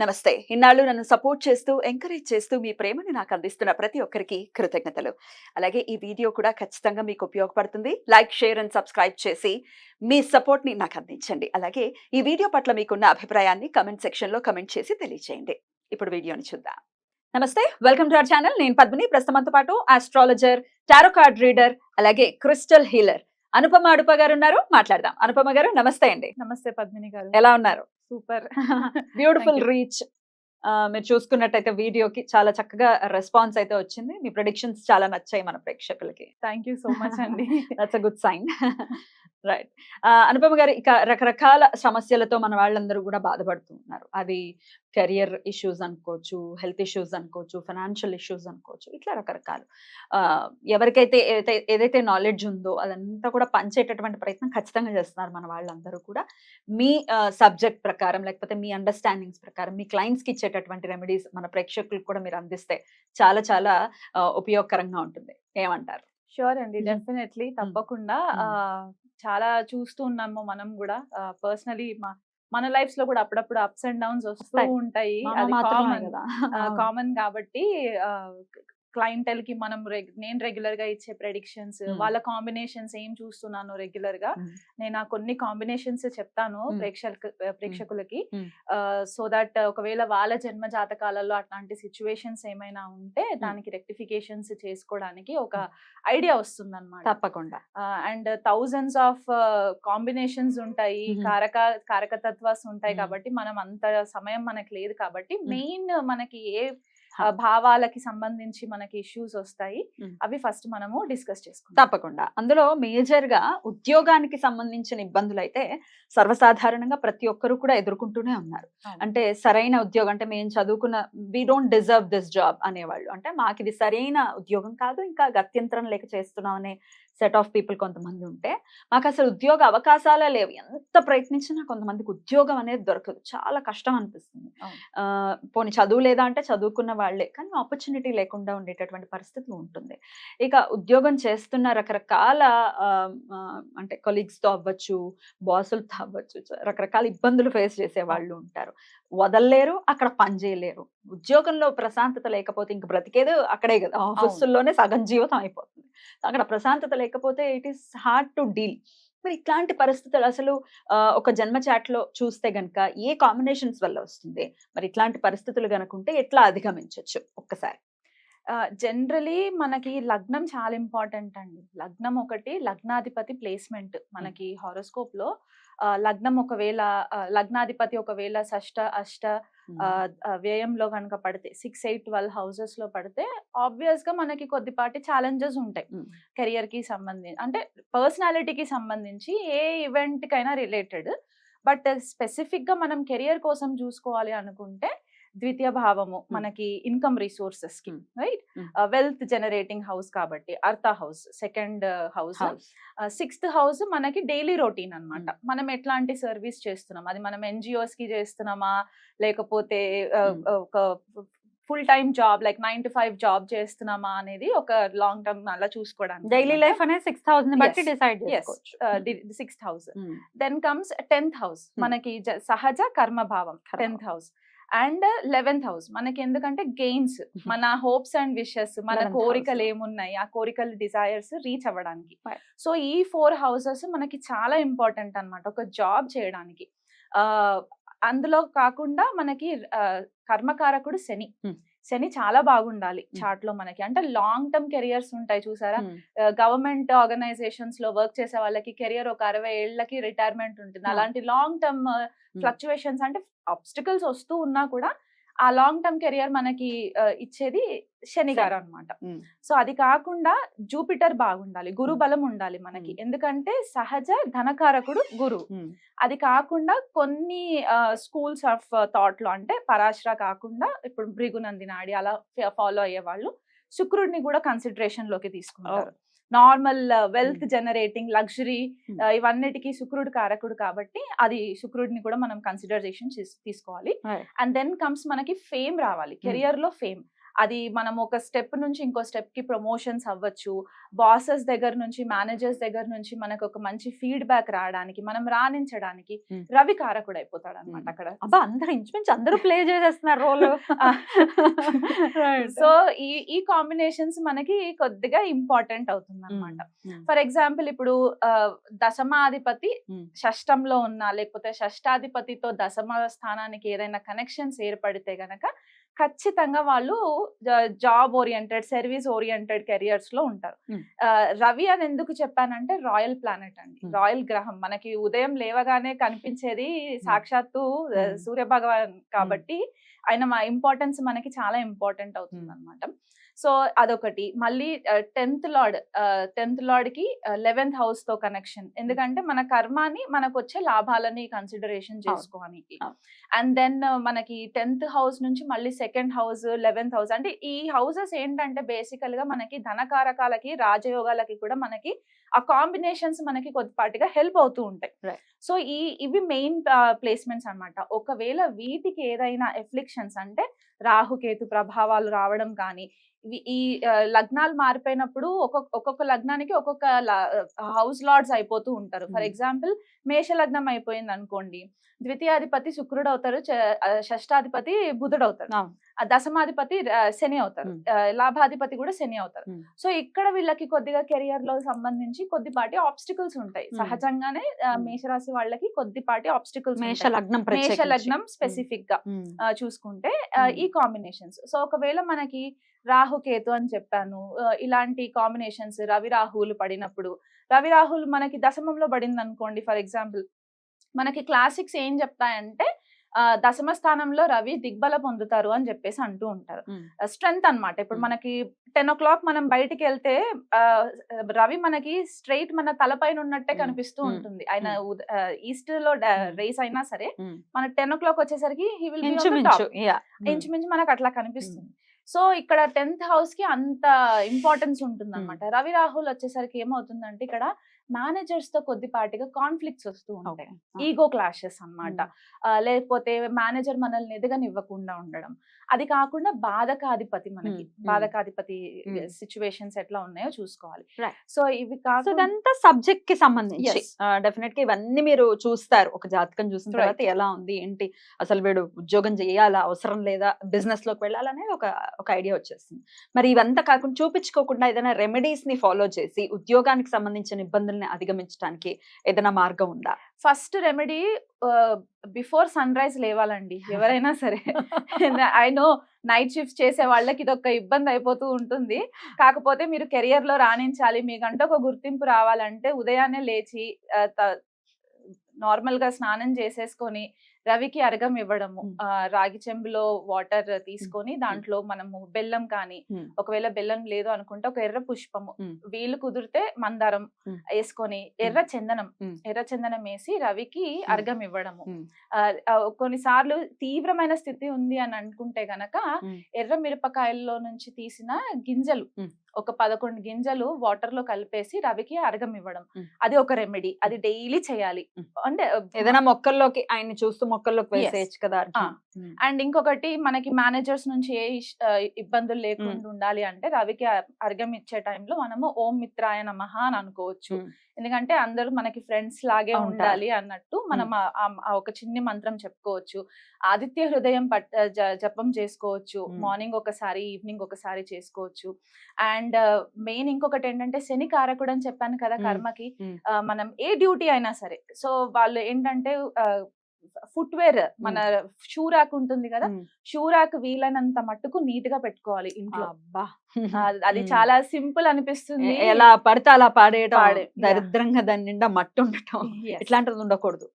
నమస్తే. ఇన్నాళ్ళు నన్ను సపోర్ట్ చేస్తూ ఎంకరేజ్ చేస్తూ మీ ప్రేమని నాకు అందిస్తున్న ప్రతి ఒక్కరికి కృతజ్ఞతలు. అలాగే ఈ వీడియో కూడా ఖచ్చితంగా మీకు ఉపయోగపడుతుంది. లైక్ షేర్ అండ్ సబ్స్క్రైబ్ చేసి మీ సపోర్ట్ని నాకు అందించండి. అలాగే ఈ వీడియో పట్ల మీకున్న అభిప్రాయాన్ని కమెంట్ సెక్షన్లో కమెంట్ చేసి తెలియజేయండి ఇప్పుడు వీడియోని చూద్దాం. నమస్తే. Welcome to our channel. నేను పద్మిని. ప్రస్తుతంతో పాటు ఆస్ట్రాలజర్ టారో కార్డ్ రీడర్ అలాగే క్రిస్టల్ హీలర్. అనుపమ అడుప గారు ఉన్నారు. మాట్లాడదాం. అనుపమ గారు నమస్తే అండి. నమస్తే పద్మిని గారు. ఎలా ఉన్నారు? సూపర్. బ్యూటిఫుల్. రీచ్ మీరు చూసుకున్నట్టయితే వీడియోకి చాలా చక్కగా రెస్పాన్స్ అయితే వచ్చింది. మీ ప్రొడిక్షన్స్ చాలా నచ్చాయి మన ప్రేక్షకులకి. థ్యాంక్ యూ సో మచ్ అండి. That's a good sign right Anupama garu ఇక రకరకాల సమస్యలతో మన వాళ్ళందరూ కూడా బాధపడుతూ ఉన్నారు. అది కెరియర్ ఇష్యూస్ అనుకోవచ్చు హెల్త్ ఇష్యూస్ అనుకోవచ్చు ఫైనాన్షియల్ ఇష్యూస్ అనుకోవచ్చు ఇట్లా రకరకాలు. ఎవరికైతే ఏదైతే ఏదైతే నాలెడ్జ్ ఉందో అదంతా కూడా పంచేటటువంటి ప్రయత్నం ఖచ్చితంగా చేస్తున్నారు మన వాళ్ళందరూ కూడా. మీ సబ్జెక్ట్ ప్రకారం లేకపోతే మీ అండర్స్టాండింగ్స్ ప్రకారం మీ క్లయింట్స్కి ఇచ్చేటటువంటి రెమెడీస్ మన ప్రేక్షకులకు కూడా మీరు అందిస్తే చాలా చాలా ఉపయోగకరంగా ఉంటుంది. ఏమంటారు? షూర్ అండి. డెఫినెట్లీ తప్పకుండా చాలా చూస్తూ ఉన్నాము మనం కూడా. పర్సనలీ మన లైఫ్స్లో కూడా అప్పుడప్పుడు అప్స్ అండ్ డౌన్స్ వస్తూ. ఉంటాయి. కామన్ కాబట్టి క్లయింటెల్కి మనం నేను రెగ్యులర్గా ఇచ్చే ప్రెడిక్షన్స్. వాళ్ళ కాంబినేషన్స్ ఏం చూస్తున్నాను రెగ్యులర్గా. నేను ఆ కొన్ని కాంబినేషన్స్ చెప్తాను. ప్రేక్షకు ప్రేక్షకులకి. సో దట్ ఒకవేళ వాళ్ళ జన్మ జాతకాలలో అట్లాంటి సిచ్యువేషన్స్ ఏమైనా ఉంటే దానికి రెక్టిఫికేషన్స్ చేసుకోవడానికి ఒక ఐడియా వస్తుంది అనమాట తప్పకుండా అండ్ థౌజండ్స్ ఆఫ్ కాంబినేషన్స్ ఉంటాయి. కారక కారకతత్వాస్ ఉంటాయి. కాబట్టి మనం అంత సమయం మనకి లేదు కాబట్టి. మెయిన్ మనకి ఏ భావాలకి సంబంధించి మనకి ఇష్యూస్ వస్తాయి. అవి ఫస్ట్ మనము డిస్కస్ చేసుకుందాం. తప్పకుండా. అందులో మేజర్గా ఉద్యోగానికి సంబంధించిన ఇబ్బందులు అయితే సర్వసాధారణంగా ప్రతి ఒక్కరు కూడా ఎదుర్కొంటూనే ఉన్నారు. అంటే సరైన ఉద్యోగం అంటే మేము చదువుకున్న we don't deserve this job అనేవాళ్ళు. అంటే మాకు ఇది సరైన ఉద్యోగం కాదు ఇంకా గత్యంతరం లేక చేస్తున్నాం అనే సెట్ ఆఫ్ పీపుల్ కొంతమంది ఉంటే మాకు అసలు ఉద్యోగ అవకాశాలే లేవు. ఎంత ప్రయత్నించినా కొంతమందికి ఉద్యోగం అనేది దొరకదు. చాలా కష్టం అనిపిస్తుంది. పోనీ చదువు లేదా అంటే చదువుకున్న వాళ్ళే కానీ ఆపర్చునిటీ లేకుండా ఉండేటటువంటి పరిస్థితి ఉంటుంది. ఇక ఉద్యోగం చేస్తున్న రకరకాల అంటే కొలీగ్స్తో అవ్వచ్చు బాసులతో అవ్వచ్చు రకరకాల ఇబ్బందులు ఫేస్ చేసే వాళ్ళు ఉంటారు. వదలలేరు అక్కడ పని చేయలేరు. ఉద్యోగంలో ప్రశాంతత లేకపోతే ఇంక బ్రతికేది అక్కడే కదా. ఆఫీసుల్లోనే సగం జీవితం అయిపోతుంది. అక్కడ ప్రశాంతత లేకపోతే it is hard to deal మరి ఇట్లాంటి పరిస్థితులు అసలు ఆ, ఒక జన్మ చాట్లో చూస్తే గనక ఏ కాంబినేషన్స్ వల్ల వస్తుంది? మరి ఇట్లాంటి పరిస్థితులు గనుకుంటే ఎట్లా అధిగమించవచ్చు ఒక్కసారి? జనరలీ మనకి లగ్నం చాలా ఇంపార్టెంట్ అండి. లగ్నం ఒకటి లగ్నాధిపతి ప్లేస్మెంట్ మనకి హారోస్కోప్లో. లగ్నం ఒకవేళ లగ్నాధిపతి ఒకవేళ షష్ట అష్ట వ్యయంలో కనుక పడితే సిక్స్ ఎయిట్ ట్వెల్వ్ హౌసెస్లో పడితే ఆబ్వియస్గా మనకి కొద్దిపాటి ఛాలెంజెస్ ఉంటాయి. కెరియర్కి సంబంధించి అంటే పర్సనాలిటీకి సంబంధించి ఏ ఈవెంట్ కైనా రిలేటెడ్. బట్ స్పెసిఫిక్గా మనం కెరియర్ కోసం చూసుకోవాలి అనుకుంటే ద్వితీయ భావము మనకి ఇన్కమ్ రిసోర్సెస్కి. రైట్. వెల్త్ జనరేటింగ్ హౌస్ కాబట్టి artha house second house. Sixth house మనకి డైలీ రొటీన్ అన్నమాట. మనం ఎట్లాంటి సర్వీస్ చేస్తున్నాం? అది మనం ఎన్జిఓస్కి చేస్తున్నామా? లేకపోతే. ఒక full time job like nine to five job చేస్తున్నామా అనేది ఒక లాంగ్ టర్మ్ అలా చూసుకోవడానికి డైలీ లైఫ్ అనేది సిక్స్ థౌసండ్ బట్టి. Decide house. Mm. Then comes tenth house. మనకి సహజ కర్మ భావం కర్మ tenth house. And eleventh house మనకి ఎందుకంటే గెయిన్స్ మన హోప్స్ అండ్ విషెస్ మన 11th కోరికలు. ఏమున్నాయి ఆ కోరికలు డిజైర్స్ రీచ్ అవ్వడానికి. సో ఈ ఫోర్ హౌసెస్ మనకి చాలా ఇంపార్టెంట్ అన్నమాట ఒక జాబ్ చేయడానికి అందులో కాకుండా మనకి కర్మకారకుడు శని Hmm. శని చాలా బాగుండాలి Hmm. చార్ట్లో మనకి అంటే లాంగ్ టర్మ్ కెరియర్స్ ఉంటాయి చూసారా Mm. గవర్నమెంట్ ఆర్గనైజేషన్స్లో వర్క్ చేసే వాళ్ళకి కెరియర్ ఒక అరవై ఏళ్ళకి రిటైర్మెంట్ ఉంటుంది. అలాంటి లాంగ్ టర్మ్ ఫ్లక్చువేషన్స్ అంటే ఆబ్స్టికల్స్ వస్తూ ఉన్నా కూడా ఆ లాంగ్ టర్మ్ కెరియర్ మనకి ఇచ్చేది శని గారు అనమాట. సో అది కాకుండా జూపిటర్ బాగుండాలి గురు. బలం ఉండాలి మనకి. ఎందుకంటే సహజ ధనకారకుడు గురు. అది కాకుండా కొన్ని స్కూల్స్ ఆఫ్ థాట్లో అంటే పరాశ్ర కాకుండా ఇప్పుడు భృగునంది నాడి అలా ఫాలో అయ్యే వాళ్ళు శుక్రుడిని కూడా కన్సిడరేషన్లోకి తీసుకుంటారు normal wealth generating luxury Hmm. ఇవన్నిటికీ శుక్రుడు కారకుడు కాబట్టి అది శుక్రుడిని కూడా మనం కన్సిడరేషన్ తీసుకోవాలి. Right. అండ్ దెన్ కమ్స్ మనకి ఫేమ్ రావాలి. కెరియర్లో ఫేమ్ అది మనం ఒక స్టెప్ నుంచి ఇంకో స్టెప్కి ప్రమోషన్స్ అవ్వచ్చు. బాసెస్ దగ్గర నుంచి మేనేజర్స్ దగ్గర నుంచి మనకు ఒక మంచి ఫీడ్బ్యాక్ రావడానికి మనం రాణించడానికి. రవి కారకుడు అయిపోతాడు అనమాట. అక్కడ. అబ్బా! అందరు ఇంచుమించు అందరూ ప్లే చేసేస్తున్నారు రోల్. సో ఈ ఈ కాంబినేషన్స్ మనకి కొద్దిగా ఇంపార్టెంట్ అవుతుంది అనమాట ఫర్ ఎగ్జాంపుల్ ఇప్పుడు దశమాధిపతి. షష్టంలో ఉన్న లేకపోతే షష్టాధిపతితో దశమ స్థానానికి ఏదైనా కనెక్షన్స్ ఏర్పడితే గనక ఖచ్చితంగా వాళ్ళు జాబ్ ఓరియంటెడ్ సర్వీస్ ఓరియంటెడ్ కెరియర్స్లో ఉంటారు రవి అని ఎందుకు చెప్పానంటే రాయల్ ప్లానెట్ అండి. రాయల్ గ్రహం. మనకి ఉదయం లేవగానే కనిపించేది సాక్షాత్తు ఆ, Hmm. సూర్య భగవాన్ కాబట్టి ఆయన మా ఇంపార్టెన్స్ మనకి చాలా ఇంపార్టెంట్ అవుతుంది. అనమాట సో అదొకటి. మళ్ళీ టెన్త్ లార్డ్ టెన్త్ లార్డ్కి లెవెన్త్ హౌస్తో కనెక్షన్. ఎందుకంటే మన కర్మాని మనకు వచ్చే లాభాలని కన్సిడరేషన్ చేసుకోవడానికి. అండ్ దెన్ మనకి టెన్త్ హౌస్ నుంచి మళ్ళీ సెకండ్ హౌస్ లెవెన్త్ హౌస్ అంటే ఈ హౌసెస్ ఏంటంటే బేసికల్గా మనకి ధనకారకాలకి రాజయోగాలకి కూడా మనకి ఆ కాంబినేషన్స్ మనకి కొద్దిపాటిగా హెల్ప్ అవుతూ ఉంటాయి. సో ఈ ఇవి మెయిన్ ప్లేస్మెంట్స్ అన్నమాట. ఒకవేళ వీటికి ఏదైనా ఎఫ్లిక్షన్స్ అంటే రాహుకేతు ప్రభావాలు రావడం కానీ ఈ లగ్నాలు మారిపోయినప్పుడు ఒక్కొక్క ఒక్కొక్క లగ్నానికి ఒక్కొక్క హౌస్ లార్డ్స్ అయిపోతూ ఉంటారు ఫర్. ఎగ్జాంపుల్ మేష లగ్నం అయిపోయింది అనుకోండి ద్వితీయాధిపతి శుక్రుడు అవుతారు షష్టాధిపతి బుధుడు అవుతారు దశమాధిపతి శని అవుతారు లాభాధిపతి కూడా శని అవుతారు. సో ఇక్కడ వీళ్ళకి కొద్దిగా కెరియర్లో సంబంధించి కొద్దిపాటి ఆబ్స్టికల్స్ ఉంటాయి. సహజంగానే. మేషరాశి వాళ్ళకి కొద్దిపాటి ఆబ్స్టికల్స్ మేష లగ్నం మేష. లగ్నం స్పెసిఫిక్గా చూసుకుంటే. ఈ కాంబినేషన్స్ సో ఒకవేళ మనకి రాహుకేతు అని చెప్పాను ఇలాంటి కాంబినేషన్స్ రవి రాహువులు పడినప్పుడు రవి రాహువులు మనకి దశమంలో పడింది అనుకోండి ఫర్ ఎగ్జాంపుల్ మనకి క్లాసిక్స్ ఏం చెప్తాయంటే దశమ స్థానంలో రవి దిగ్బల పొందుతారు అని చెప్పేసి అంటూ ఉంటారు. స్ట్రెంగ్త్ అన్నమాట ఇప్పుడు. మనకి టెన్ ఓ క్లాక్ మనం బయటికి వెళ్తే రవి మనకి స్ట్రైట్ మన తలపైన ఉన్నట్టే. కనిపిస్తూ. ఉంటుంది ఆయన. ఈస్ట్లో. రేస్ అయినా సరే. మన టెన్ ఓ క్లాక్ వచ్చేసరికి ఇంచుమించు మనకు అట్లా కనిపిస్తుంది సో ఇక్కడ టెన్త్ హౌస్కి అంత ఇంపార్టెన్స్ ఉంటుంది అనమాట రవి రాహుల్ వచ్చేసరికి ఏమవుతుందంటే ఇక్కడ మేనేజర్స్తో కొద్దిపాటిగా కాన్ఫ్లిక్ట్స్ వస్తూ ఉంటాయి. ఈగో క్లాషెస్ అన్నమాట. ఆ, లేకపోతే మేనేజర్ మనల్ని ఎదగనివ్వకుండా ఉండడం. అది కాకుండా బాధకాధిపతి మనకి. బాధకాధిపతి. సిచ్యువేషన్స్ ఎట్లా ఉన్నాయో చూసుకోవాలి. సో ఇవి కాకుండా ఇదంతా సబ్జెక్ట్కి సంబంధించి. డెఫినెట్గా ఇవన్నీ మీరు చూస్తారు ఒక జాతకం చూసిన. తర్వాత ఎలా ఉంది ఏంటి అసలు వీడు ఉద్యోగం చేయాలా అవసరం లేదా బిజినెస్లోకి వెళ్ళాలనేది ఒక ఒక ఐడియా వచ్చేస్తుంది మరి ఇవంతా కాకుండా చూపించుకోకుండా ఏదైనా రెమెడీస్ని ఫాలో చేసి ఉద్యోగానికి సంబంధించిన ఇబ్బందుల్ని అధిగమించడానికి ఏదైనా మార్గం ఉందా first remedy before sunrise లేవాలండి. ఎవరైనా సరే. ఐ నో నైట్ షిఫ్ట్ చేసే వాళ్ళకి ఇది ఒక ఇబ్బంది అయిపోతూ ఉంటుంది. కాకపోతే మీరు కెరియర్లో రాణించాలి మీకంటే ఒక గుర్తింపు రావాలంటే ఉదయాన్నే లేచి నార్మల్గా స్నానం చేసేసుకొని రవికి అర్ఘం ఇవ్వడము. ఆ, రాగి చెంబులో వాటర్ తీసుకొని దాంట్లో మనము బెల్లం కానీ. ఒకవేళ బెల్లం లేదు అనుకుంటే ఒక ఎర్ర పుష్పము. వీలు కుదిరితే మందారం. వేసుకొని ఎర్ర చందనం. ఎర్ర చందనం వేసి రవికి అర్ఘం ఇవ్వడము కొన్నిసార్లు తీవ్రమైన స్థితి ఉంది అని అనుకుంటే గనక. ఎర్ర మిరపకాయల్లో నుంచి తీసిన గింజలు. ఒక పదకొండు గింజలు వాటర్లో కలిపేసి రవికి అర్ఘం ఇవ్వడం. అది ఒక రెమెడీ అది డైలీ చేయాలి. అంటే ఏదైనా మొక్కల్లోకి ఆయన్ని చూస్తూ మొక్కల్లోకి. వేసేయచ్చు కదా. అండ్ ఇంకొకటి మనకి మేనేజర్స్ నుంచి ఏ ఇబ్బందులు లేకుండా ఉండాలి అంటే రవికి అర్ఘం ఇచ్చే టైంలో మనము ఓం మిత్రాయ నమః అని అనుకోవచ్చు. ఎందుకంటే అందరూ మనకి ఫ్రెండ్స్ లాగే. ఉండాలి అన్నట్టు మనం ఆ- ఒక చిన్ని మంత్రం చెప్పుకోవచ్చు ఆదిత్య హృదయం పట్ జ- జపం చేసుకోవచ్చు. మార్నింగ్ ఒకసారి ఈవినింగ్ ఒకసారి చేసుకోవచ్చు అండ్ మెయిన్ ఇంకొకటి ఏంటంటే శని కారకుడు అని చెప్పాను కదా. కర్మకి మనం ఏ డ్యూటీ అయినా సరే సో వాళ్ళు ఏంటంటే ఫుట్వేర్ మన షూ ర్యాక్ ఉంటుంది కదా. షూ ర్యాక్ వీలైనంత మట్టుకు నీట్గా పెట్టుకోవాలి ఇంట్లో అది. చాలా సింపుల్ అనిపిస్తుంది ఎలా పడితే అలా పాడేయటం పాడే- yeah. దరిద్రంగా దాని నిండా మట్టి ఉండటం. ఇట్లాంటిది ఉండకూడదు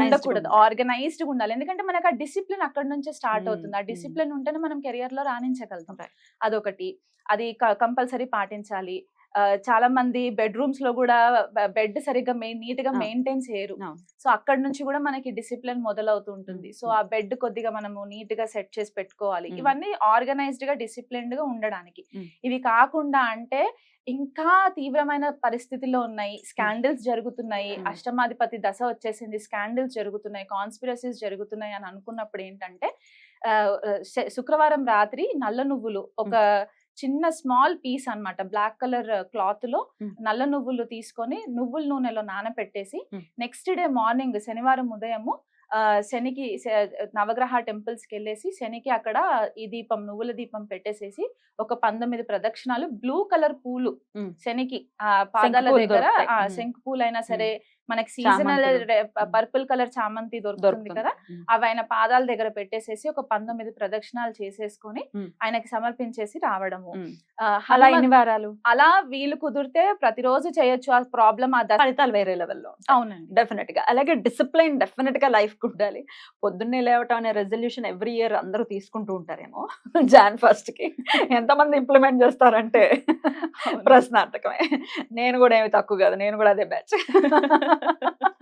ఉండకూడదు. ఆర్గనైజ్డ్గా ఉండాలి ఎందుకంటే మనకు ఆ డిసిప్లిన్ అక్కడ నుంచే స్టార్ట్ అవుతుంది ఆ. డిసిప్లిన్ ఉంటేనే మనం కెరియర్లో రాణించగలుగుతాం. అదొకటి అది కంపల్సరీ పాటించాలి చాలా మంది బెడ్రూమ్స్లో కూడా బెడ్ సరిగ్గా నీట్గా. మెయింటైన్ చేయరు. సో అక్కడ నుంచి కూడా మనకి డిసిప్లిన్ మొదలవుతూ ఉంటుంది ఉమ్, సో. ఆ బెడ్ కొద్దిగా మనము నీట్గా సెట్ చేసి పెట్టుకోవాలి. ఇవన్నీ ఆర్గనైజ్డ్గా డిసిప్లిన్డ్గా ఉండడానికి. ఇవి కాకుండా అంటే ఇంకా తీవ్రమైన పరిస్థితుల్లో ఉన్నాయి స్కాండిల్స్ జరుగుతున్నాయి. అష్టమాధిపతి దశ వచ్చేసింది స్కాండిల్స్ జరుగుతున్నాయి కాన్స్పిరసీస్ జరుగుతున్నాయి అని అనుకున్నప్పుడు ఏంటంటే శుక్రవారం రాత్రి నల్ల నువ్వులు ఒక చిన్న స్మాల్ పీస్ అన్నమాట బ్లాక్ కలర్ క్లాత్లో. నల్ల నువ్వులు తీసుకొని నువ్వుల నూనెలో నానపెట్టేసి. నెక్స్ట్ డే మార్నింగ్ శనివారం ఉదయము ఆ, శనికి నవగ్రహ టెంపుల్స్కి వెళ్ళేసి శనికి అక్కడ ఈ దీపం నువ్వుల దీపం పెట్టేసేసి ఒక పంతొమ్మిది ప్రదక్షిణాలు బ్లూ కలర్ పూలు. శనికి ఆ పాదాల దగ్గర. శంకు పూలైనా సరే మనకి సీజనల్. పర్పుల్ కలర్ చామంతి దొరుకుతుంది కదా. అవి ఆయన పాదాల దగ్గర పెట్టేసేసి ఒక పంతొమ్మిది ప్రదక్షిణాలు చేసేసుకొని. ఆయనకి సమర్పించేసి రావడము. అలా ఎన్ని వారాలు? అలా వీలు కుదిరితే ప్రతిరోజు చేయొచ్చు. ఆ ప్రాబ్లం ఆ ఫలితాలు వేరే లెవెల్లో అవునండి. డెఫినెట్గా అలాగే డిసిప్లైన్ డెఫినెట్గా లైఫ్ ఉండాలి. పొద్దున్నే లేవటం అనే రెజల్యూషన్ ఎవ్రీ ఇయర్ అందరూ తీసుకుంటూ ఉంటారేమో జాన్ ఫస్ట్కి. ఎంతమంది ఇంప్లిమెంట్ చేస్తారంటే. ప్రశ్నార్థకమే. నేను కూడా ఏమి తక్కువ కాదు. నేను కూడా అదే బ్యాచ్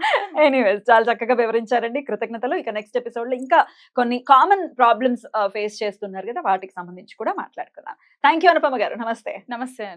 ఎనీవేస్ చాలా చక్కగా వివరించారండి. కృతజ్ఞతలు. ఇక నెక్స్ట్ ఎపిసోడ్లో ఇంకా కొన్ని కామన్ ప్రాబ్లమ్స్ ఫేస్ చేస్తున్నారు కదా వాటికి సంబంధించి కూడా మాట్లాడుకుందాం. థ్యాంక్ యూ అనుపమ గారు. నమస్తే. నమస్తే